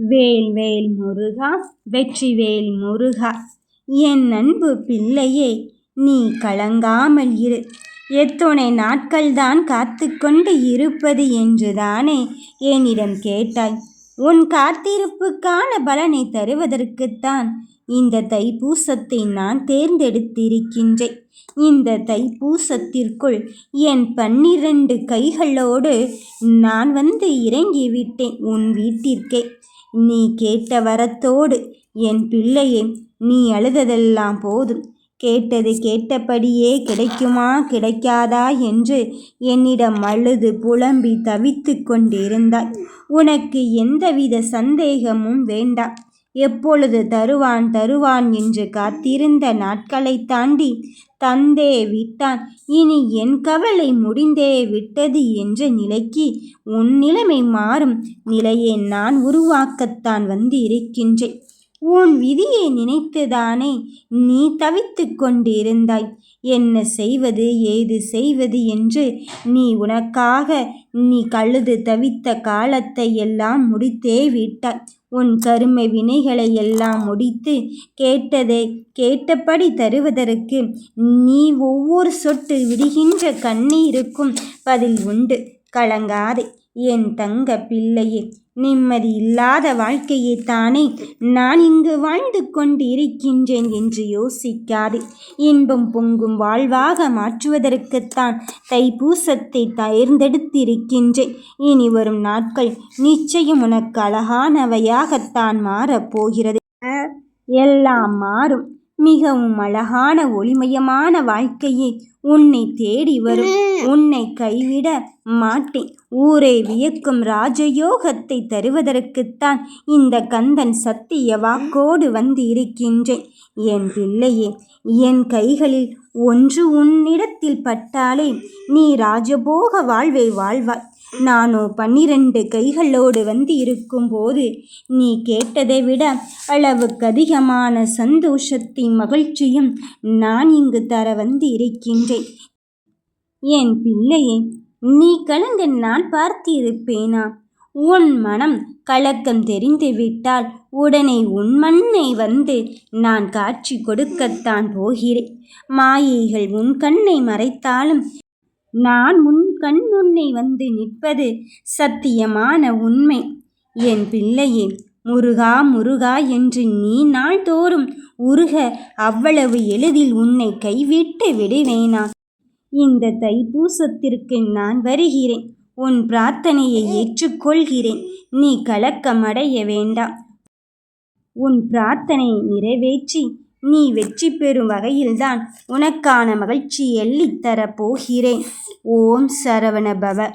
வேல் வேல் முருகா வெற்றிவேல் முருகா. என் அன்பு பிள்ளையே நீ கலங்காமல் இரு. எத்துணை நாட்கள்தான் காத்து கொண்டு இருப்பது என்றுதானே என்னிடம் கேட்டாய். உன் காத்திருப்புக்கான பலனை தருவதற்குத்தான் இந்த தைப்பூசத்தை நான் தேர்ந்தெடுத்திருக்கின்றேன். இந்த தைப்பூசத்திற்குள் என் பன்னிரண்டு கைகளோடு நான் வந்து இறங்கிவிட்டேன் உன் வீட்டிற்கே. நீ கேட்ட வரத்தோடு என் பிள்ளையே நீ அழுததெல்லாம் போதும். கேட்டது கேட்டபடியே கிடைக்குமா கிடைக்காதா என்று என்னிடம் அழுது புலம்பி தவித்து கொண்டிருந்தாய். உனக்கு எந்தவித சந்தேகமும் வேண்டாம். எப்பொழுது தருவான் தருவான் என்று காத்திருந்த நாட்களை தாண்டி தந்தே விட்டான். இனி என் கவலை முடிந்தே விட்டது என்ற நிலைக்கு உன் நிலைமை மாறும். நிலையை நான் உருவாக்கத்தான் வந்து இருக்கின்றேன் உன் விதியை நினைத்துதானே நீ தவித்து கொண்டிருந்தாய். என்ன செய்வது ஏது செய்வது என்று நீ உனக்காக நீ கழுது தவித்த காலத்தை எல்லாம் முடித்தே விட்டாய். உன் கருமை வினைகளை எல்லாம் முடித்து கேட்டதை கேட்டபடி தருவதற்கு நீ ஒவ்வொரு சொட்டு விடுகின்ற கண்ணீருக்கும் பதில் உண்டு. கலங்காதே. என் தங்க பிள்ளையே நிம்மதி இல்லாத வாழ்க்கையை தானே. நான் இங்கு வாழ்ந்து கொண்டிருக்கின்றேன் என்று யோசிக்காது. இன்பம் பொங்கும் வாழ்வாக மாற்றுவதற்குத்தான் தைப்பூசத்தை தேர்ந்தெடுத்திருக்கின்றேன். இனி வரும் நாட்கள் நிச்சயம் உனக்கு அழகானவையாகத்தான் மாறப்போகிறது. எல்லாம் மாறும். மிகவும் அழகான ஒளிமயமான வாழ்க்கையை உன்னை தேடி வரும். உன்னை கைவிட மாட்டேன். ஊரை வியக்கும் ராஜயோகத்தை தருவதற்குத்தான் இந்த கந்தன் சத்திய வாக்கோடு வந்து இருக்கின்றேன் என் பிள்ளையே என் கைகளில் ஒன்று உன்னிடத்தில் பட்டாலே நீ ராஜபோக வாழ்வை வாழ்வாய். நானோ பன்னிரண்டு கைகளோடு வந்து இருக்கும்போது நீ கேட்டதை விட அளவுக்கு அதிகமான சந்தோஷத்தையும் மகிழ்ச்சியும் நான் இங்கு தர வந்து இருக்கின்றேன் என் பிள்ளையே நீ கலந்து நான் பார்த்திருப்பேனா? உன் மனம் கலக்கம் தெரிந்துவிட்டால் உடனே உன் மண்ணை வந்து நான் காட்சி கொடுக்கத்தான் போகிறேன். மாயைகள் உன் கண்ணை மறைத்தாலும் நான் உன் கண் முன்னே வந்து நிற்பது சத்தியமான உண்மை. என் பிள்ளையே முருகா முருகா என்று நீ நாள்தோறும் உருக அவ்வளவு எளிதில் உன்னை கைவிட்டு விடுவேனா? இந்த தைப்பூசத்திற்கு நான் வருகிறேன். உன் பிரார்த்தனையை ஏற்றுக்கொள்கிறேன். நீ கலக்கமடைய வேண்டாம். உன் பிரார்த்தனையை நிறைவேற்றி நீ வெற்றி பெறும் வகையில்தான் உனக்கான மகிழ்ச்சி எள்ளித்தரப் போகிறேன் ஓம் சரவண பவ